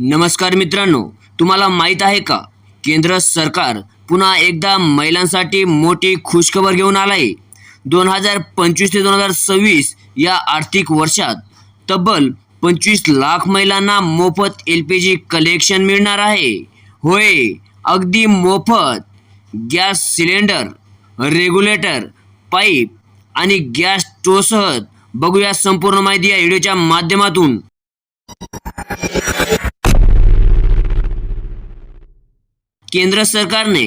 नमस्कार मित्रांनो तुम्हाला माहीत आहे का? केंद्र सरकार पुन्हा एकदा महिलांसाठी मोठी खुशखबर घेऊन आला आहे दोन हजार पंचवीस ते दोन हजार सव्वीस या आर्थिक वर्षात तब्बल पंचवीस लाख महिलांना मोफत एल पी जी कलेक्शन मिळणार आहे. होय अगदी मोफत. गॅस सिलेंडर रेग्युलेटर पाईप आणि गॅस स्टोसह बघूया संपूर्ण माहिती या व्हिडिओच्या माध्यमातून. केंद्र सरकारने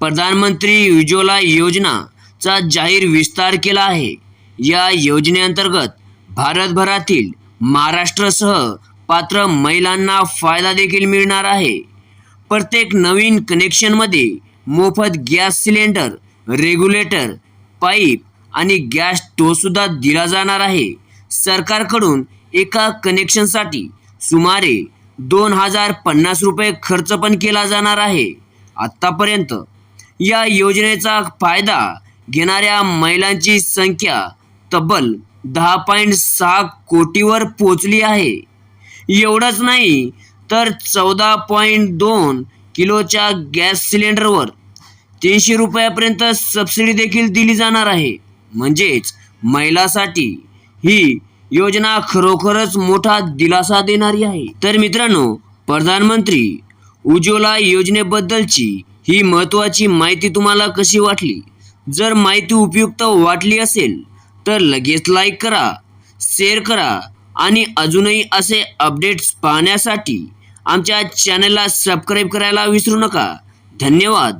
प्रधानमंत्री उज्ज्वला योजनाचा जाहीर विस्तार केला आहे. या योजनेअंतर्गत भारतभरातील महाराष्ट्रासह पात्र महिलांना फायदा देखील मिळणार आहे. प्रत्येक नवीन कनेक्शनमध्ये मोफत गॅस सिलेंडर रेग्युलेटर पाईप आणि गॅस स्टोव्हसुद्धा दिला जाणार आहे. सरकारकडून एका कनेक्शनसाठी सुमारे दोन हजार पन्नास रुपये खर्च पण केला जाणार आहे. आत्तापर्यंत या योजनेचा फायदा घेणाऱ्या महिलांची संख्या तब्बल दहा पॉईंट सहा कोटीवर पोचली आहे. एवढंच नाही तर चौदा पॉईंट दोन किलोच्या गॅस सिलेंडरवर तीनशे रुपयापर्यंत सबसिडी देखील दिली जाणार आहे. म्हणजेच महिलासाठी ही योजना खरोखरच मोठा दिलासा देणारी आहे. तर मित्रांनो प्रधानमंत्री उज्ज्वला योजनेबद्दलची ही महत्त्वाची माहिती तुम्हाला कशी वाटली? जर माहिती उपयुक्त वाटली असेल तर लगेच लाईक करा शेअर करा आणि अजूनही असे अपडेट्स पाहण्यासाठी आमच्या चॅनलला सबस्क्राईब करायला विसरू नका. धन्यवाद.